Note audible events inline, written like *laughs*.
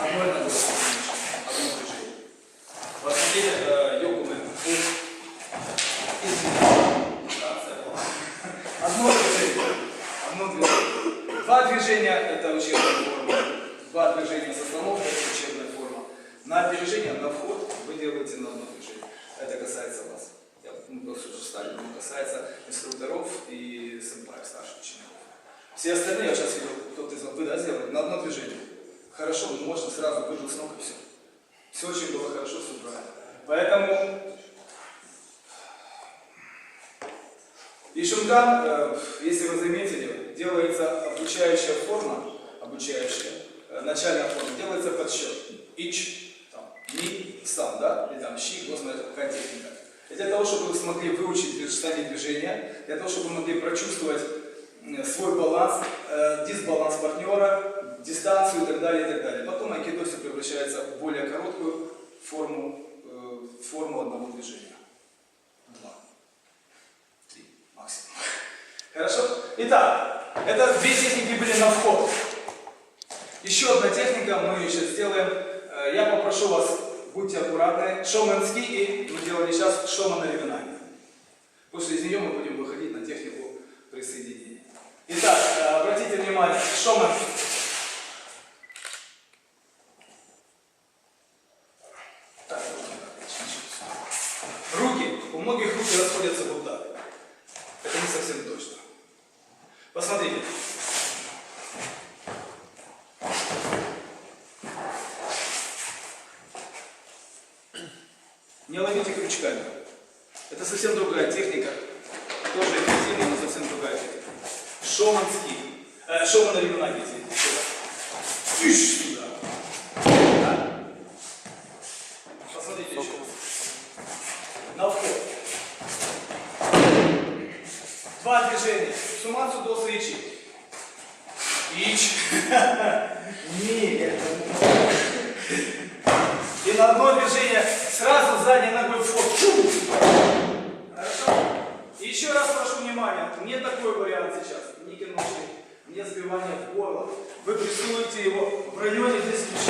Одно и. Одно движение. Посмотрите, э, йогу мы. Одно движение. Одно движение. Два движения – это учебная форма. Два движения с остановкой – это учебная форма. На опережение, на вход вы делаете на одно движение. Это касается вас. Я, ну, просто уже стали, но касается инструкторов и сэмпаев, старших учеников. Все остальные, я сейчас видел, кто-то из вас, вы, да, сделали, на одно движение. Хорошо, можно сразу выжил с ног и все. Все очень было хорошо, все правильно. Поэтому и шунган, э, если вы заметили, делается обучающая форма, обучающая, э, начальная форма, делается подсчет. Ич, там, ми, сам, да, или там щи, господи, какая техника. И для того, чтобы вы смогли выучить стадии движения, для того, чтобы вы могли прочувствовать свой баланс, э, дисбаланс партнера, дистанцию и так далее, и так далее. Потом айкидо все превращается в более короткую форму, э, форму одного движения. Два. Три максимум. *laughs* Хорошо? Итак, это две техники были на вход. Еще одна техника, мы сейчас сделаем. Э, Я попрошу вас, будьте аккуратны. Шоуменский и мы делали сейчас шоумен на реминание. После из нее мы будем выходить на технику присоединения. Итак, э, обратите внимание, шоумен. Так, руки так, чуть-чуть. Руки, у многих руки расходятся вот так. Это не совсем точно. Посмотрите. Не ловите крючками. Это совсем другая техника. Тоже эффективная, но совсем другая техника. Шоманский. Э, ремонте, извините. Тыщ сюда. Да? Посмотрите еще. На вход. Два движения. Сумацу до свечи. Ич. Не, это и на одно движение сразу задней ногой в! Хорошо? И еще раз прошу внимания, не такой вариант сейчас. Не киношный, не сбивание в горло. Вы прессуете его в районе здесь ключа.